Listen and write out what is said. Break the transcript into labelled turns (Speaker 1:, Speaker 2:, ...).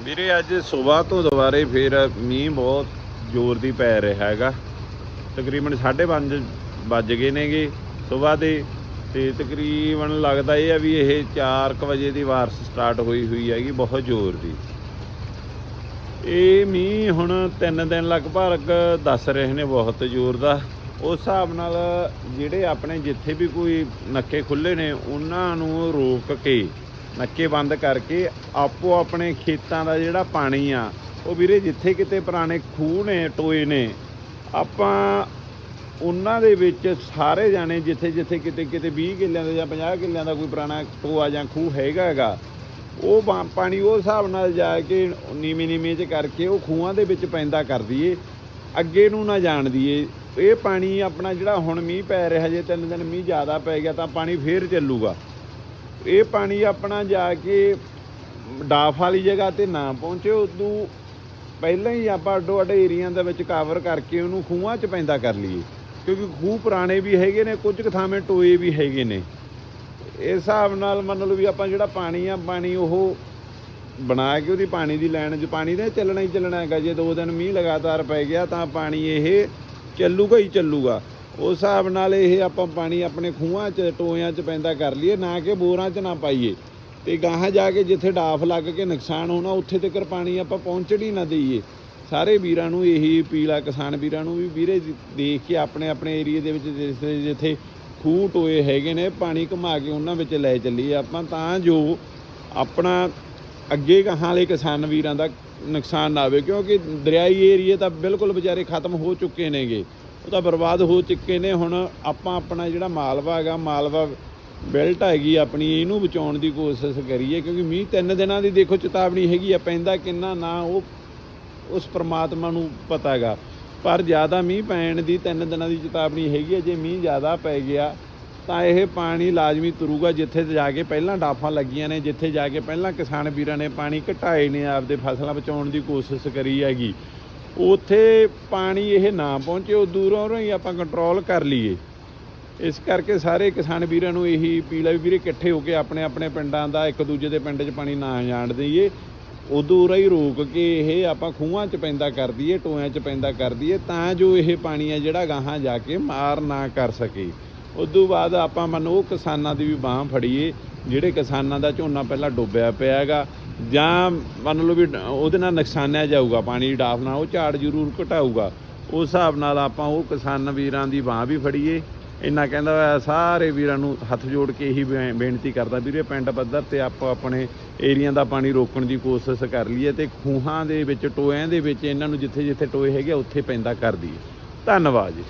Speaker 1: ਵੀਰੇ, ਅੱਜ ਸਵੇਰ ਤੋਂ ਦੁਬਾਰੇ ਫੇਰ ਮੀਂਹ ਬਹੁਤ ਜ਼ੋਰ ਦੀ ਪੈ ਰਿਹਾ ਹੈਗਾ। ਤਕਰੀਬਨ 5:30 ਵੱਜ ਗਏ ਨੇਗੇ ਸਵੇਰ ਦੇ ਤੇ ਤਕਰੀਬਨ ਲੱਗਦਾ ਇਹ ਆ ਵੀ ਇਹ 4:00 ਵਜੇ ਦੀ ਵਾਰਸ ਸਟਾਰਟ ਹੋਈ ਹੋਈ ਹੈਗੀ ਬਹੁਤ ਜ਼ੋਰ ਦੀ। ਇਹ ਮੀਂਹ ਹੁਣ 3 ਦਿਨ ਲਗਭਗ ਦੱਸ ਰਹੇ ਨੇ ਬਹੁਤ ਜ਼ੋਰ ਦਾ। ਉਸ ਹਿਸਾਬ ਨਾਲ ਜਿਹੜੇ ਆਪਣੇ ਜਿੱਥੇ ਵੀ ਕੋਈ ਨੱਕੇ ਖੁੱਲੇ ਨੇ, ਉਹਨਾਂ ਨੂੰ ਰੋਕ ਕੇ ਨੱਕੇ ਬੰਦ ਕਰਕੇ ਆਪੋ ਆਪਣੇ ਖੇਤਾਂ ਦਾ ਜਿਹੜਾ ਪਾਣੀ ਆ, ਉਹ ਵੀਰੇ ਜਿੱਥੇ ਕਿਤੇ ਪੁਰਾਣੇ ਖੂਹ ਨੇ, ਟੋਏ ਨੇ, ਆਪਾਂ ਉਹਨਾਂ ਦੇ ਵਿੱਚ ਸਾਰੇ ਜਾਣੇ ਜਿੱਥੇ ਜਿੱਥੇ ਕਿਤੇ ਕਿਤੇ 20 ਕਿੱਲਿਆਂ ਦਾ ਜਾਂ 50 ਕਿੱਲਿਆਂ ਦਾ ਕੋਈ ਪੁਰਾਣਾ ਟੋਆ ਜਾਂ ਖੂਹ ਹੈਗਾ ਹੈਗਾ, ਉਹ ਪਾ- ਪਾਣੀ ਉਹ ਹਿਸਾਬ ਨਾਲ ਜਾ ਕੇ ਨੀਵੇਂ ਨੀਵੇਂ ਚ ਕਰਕੇ ਉਹ ਖੂਹਾਂ ਦੇ ਵਿੱਚ ਪੈਂਦਾ ਕਰ ਦਈਏ, ਅੱਗੇ ਨੂੰ ਨਾ ਜਾਣ ਦਈਏ। ਇਹ ਪਾਣੀ ਆਪਣਾ ਜਿਹੜਾ ਹੁਣ ਮੀਂਹ ਪੈ ਰਿਹਾ ਜੇ ਤਿੰਨ ਦਿਨ ਮੀਂਹ ਜ਼ਿਆਦਾ ਪੈ ਗਿਆ ਤਾਂ ਪਾਣੀ ਫੇਰ ਚੱਲੂਗਾ। ਇਹ ਪਾਣੀ ਆਪਣਾ ਜਾ ਕੇ ਡਾਫ ਵਾਲੀ ਜਗ੍ਹਾ ਤੇ ਨਾ ਪਹੁੰਚੇ, ਉਦੋਂ ਪਹਿਲਾਂ ਹੀ ਆਪਾਂ ਅੱਡੋ ਅੱਡ ਏਰੀਆ ਦੇ ਵਿੱਚ ਕਵਰ ਕਰਕੇ ਉਹਨੂੰ ਖੂਹਾਂ 'ਚ ਪੈਂਦਾ ਕਰ ਲਈਏ। ਕਿਉਂਕਿ ਖੂਹ ਪੁਰਾਣੇ ਵੀ ਹੈਗੇ ਨੇ, ਕੁਝ ਕੁ ਥਾਵੇਂ ਟੋਏ ਵੀ ਹੈਗੇ ਨੇ। ਇਸ ਹਿਸਾਬ ਨਾਲ ਮੰਨ ਲਓ ਵੀ ਆਪਾਂ ਜਿਹੜਾ ਪਾਣੀ ਆ, ਪਾਣੀ ਉਹ ਬਣਾ ਕੇ ਉਹਦੀ ਪਾਣੀ ਦੀ ਲਾਈਨ 'ਚ, ਪਾਣੀ ਨੇ ਚੱਲਣਾ ਹੀ ਚੱਲਣਾ ਹੈਗਾ। ਜੇ ਦੋ ਦਿਨ ਮੀਂਹ ਲਗਾਤਾਰ ਪੈ ਗਿਆ ਤਾਂ ਪਾਣੀ ਇਹ ਚੱਲੂਗਾ ਹੀ ਚੱਲੂਗਾ। ਉਸ ਹਿਸਾਬ ਨਾਲ ਇਹ ਆਪਾਂ ਪਾਣੀ ਆਪਣੇ ਖੂਹਾਂ 'ਚ, ਟੋਇਆਂ 'ਚ ਪੈਂਦਾ ਕਰ ਲਈਏ, ਨਾ ਕਿ ਬੋਰਾਂ 'ਚ ਨਾ ਪਾਈਏ। ਤੇ ਗਾਹਾਂ ਜਾ ਕੇ ਜਿੱਥੇ ਡਾਫ ਲੱਗ ਕੇ ਨੁਕਸਾਨ ਹੋਣਾ, ਉੱਥੇ ਤੱਕ ਪਾਣੀ ਆਪਾਂ ਪਹੁੰਚਣ ਹੀ ਨਾ ਦਈਏ। ਸਾਰੇ ਵੀਰਾਂ ਨੂੰ ਇਹੀ ਅਪੀਲ ਆ, ਕਿਸਾਨ ਵੀਰਾਂ ਨੂੰ ਵੀ ਵੀਰੇ, ਦੇਖ ਕੇ ਆਪਣੇ ਆਪਣੇ ਏਰੀਏ ਦੇ ਵਿੱਚ ਜਿੱਥੇ ਜਿੱਥੇ ਖੂਹ ਟੋਏ ਹੈਗੇ ਨੇ, ਪਾਣੀ ਘੁਮਾ ਕੇ ਉਹਨਾਂ ਵਿੱਚ ਲੈ ਚੱਲੀਏ ਆਪਾਂ, ਤਾਂ ਜੋ ਆਪਣਾ ਅੱਗੇ ਗਾਹਾਂ ਵਾਲੇ ਕਿਸਾਨ ਵੀਰਾਂ ਦਾ ਨੁਕਸਾਨ ਨਾ ਹੋਵੇ, ਕਿਉਂਕਿ ਦਰਿਆਈ ਏਰੀਏ ਤਾਂ ਬਿਲਕੁਲ ਵਿਚਾਰੇ ਖਤਮ ਹੋ ਚੁੱਕੇ ਨੇਗੇ। ਉਹ ਤਾਂ ਬਰਬਾਦ ਹੋ ਚੁੱਕੇ ਨੇ। ਹੁਣ ਆਪਾਂ ਆਪਣਾ ਜਿਹੜਾ ਮਾਲਵਾ ਹੈਗਾ, ਮਾਲਵਾ ਬੈਲਟ ਹੈਗੀ ਆਪਣੀ, ਇਹਨੂੰ ਬਚਾਉਣ ਦੀ ਕੋਸ਼ਿਸ਼ ਕਰੀਏ, ਕਿਉਂਕਿ ਮੀਂਹ ਤਿੰਨ ਦਿਨਾਂ ਦੀ ਦੇਖੋ ਚੇਤਾਵਨੀ ਹੈਗੀ ਆ, ਪੈਂਦਾ ਕਿੰਨਾ, ਨਾ ਉਹ ਉਸ ਪ੍ਰਮਾਤਮਾ ਨੂੰ ਪਤਾ ਹੈਗਾ। ਪਰ ਜ਼ਿਆਦਾ ਮੀਂਹ ਪੈਣ ਦੀ ਤਿੰਨ ਦਿਨਾਂ ਦੀ ਚੇਤਾਵਨੀ ਹੈਗੀ ਹੈ ਜੇ ਮੀਂਹ ਜ਼ਿਆਦਾ ਪੈ ਗਿਆ, ਤਾਂ ਇਹ ਪਾਣੀ ਲਾਜ਼ਮੀ ਤੁਰੂਗਾ, ਜਿੱਥੇ ਜਾ ਕੇ ਪਹਿਲਾਂ ਡਾਫਾਂ ਲੱਗੀਆਂ ਨੇ, ਜਿੱਥੇ ਜਾ ਕੇ ਪਹਿਲਾਂ ਕਿਸਾਨ ਵੀਰਾਂ ਨੇ ਪਾਣੀ ਘਟਾਏ ਨੇ, ਆਪਦੇ ਫਸਲਾਂ ਬਚਾਉਣ ਦੀ ਕੋਸ਼ਿਸ਼ ਕਰੀ ਹੈਗੀ। ਉੱਥੇ ਪਾਣੀ ਇਹ ਨਾ ਪਹੁੰਚੇ, ਉਹ ਦੂਰੋਂ ਹੀ ਆਪਾਂ ਕੰਟਰੋਲ ਕਰ ਲਈਏ। ਇਸ ਕਰਕੇ ਸਾਰੇ ਕਿਸਾਨ ਵੀਰਾਂ ਨੂੰ ਇਹੀ ਅਪੀਲ ਹੈ ਵੀ ਵੀਰੇ ਇਕੱਠੇ ਹੋ ਕੇ ਆਪਣੇ ਆਪਣੇ ਪਿੰਡਾਂ ਦਾ ਇੱਕ ਦੂਜੇ ਦੇ ਪਿੰਡ 'ਚ ਪਾਣੀ ਨਾ ਜਾਣ ਦਈਏ। ਉਦੋਂ ਹੀ ਰੋਕ ਕੇ ਇਹ ਆਪਾਂ ਖੂਹਾਂ 'ਚ ਪੈਂਦਾ ਕਰ ਦਈਏ, ਟੋਇਆਂ 'ਚ ਪੈਂਦਾ ਕਰ ਦਈਏ, ਤਾਂ ਜੋ ਇਹ ਪਾਣੀ ਹੈ ਜਿਹੜਾ ਗਾਹਾਂ ਜਾ ਕੇ ਮਾਰ ਨਾ ਕਰ ਸਕੇ। ਉਦੋਂ ਬਾਅਦ ਆਪਾਂ ਮੰਨੋ ਉਹ ਕਿਸਾਨਾਂ ਦੀ ਵੀ ਬਾਹ ਫੜੀਏ, ਜਿਹੜੇ ਕਿਸਾਨਾਂ ਦਾ ਝੋਨਾ ਪਹਿਲਾਂ ਡੁੱਬਿਆ ਪਿਆ ਹੈਗਾ ਜਾਂ ਮੰਨ ਲਓ ਵੀ ਉਹਦੇ ਨਾਲ ਨੁਕਸਾਨਿਆ ਜਾਊਗਾ ਪਾਣੀ ਦੀ ਡਾਫ ਨਾਲ ਉਹ ਝਾੜ ਜ਼ਰੂਰ ਘਟਾਊਗਾ। ਉਸ ਹਿਸਾਬ ਨਾਲ ਆਪਾਂ ਉਹ ਕਿਸਾਨ ਵੀਰਾਂ ਦੀ ਬਾਹ ਵੀ ਫੜੀਏ। ਇੰਨਾ ਕਹਿੰਦਾ ਹੋਇਆ ਸਾਰੇ ਵੀਰਾਂ ਨੂੰ ਹੱਥ ਜੋੜ ਕੇ ਇਹੀ ਬੇ- ਬੇਨਤੀ ਕਰਦਾ ਵੀਰੇ ਪਿੰਡ ਪੱਧਰ ਤੇ ਆਪਾਂ ਆਪਣੇ ਏਰੀਆ ਦਾ ਪਾਣੀ ਰੋਕਣ ਦੀ ਕੋਸ਼ਿਸ਼ ਕਰ ਲਈਏ ਤੇ ਖੂਹਾਂ ਦੇ ਵਿੱਚ ਟੋਇਆਂ ਦੇ ਵਿੱਚ ਇਹਨਾਂ ਨੂੰ ਜਿੱਥੇ ਜਿੱਥੇ ਟੋਏ ਹੈਗੇ ਆ, ਉੱਥੇ ਪੈਂਦਾ ਕਰ ਦਈਏ। ਧੰਨਵਾਦ ਜੀ।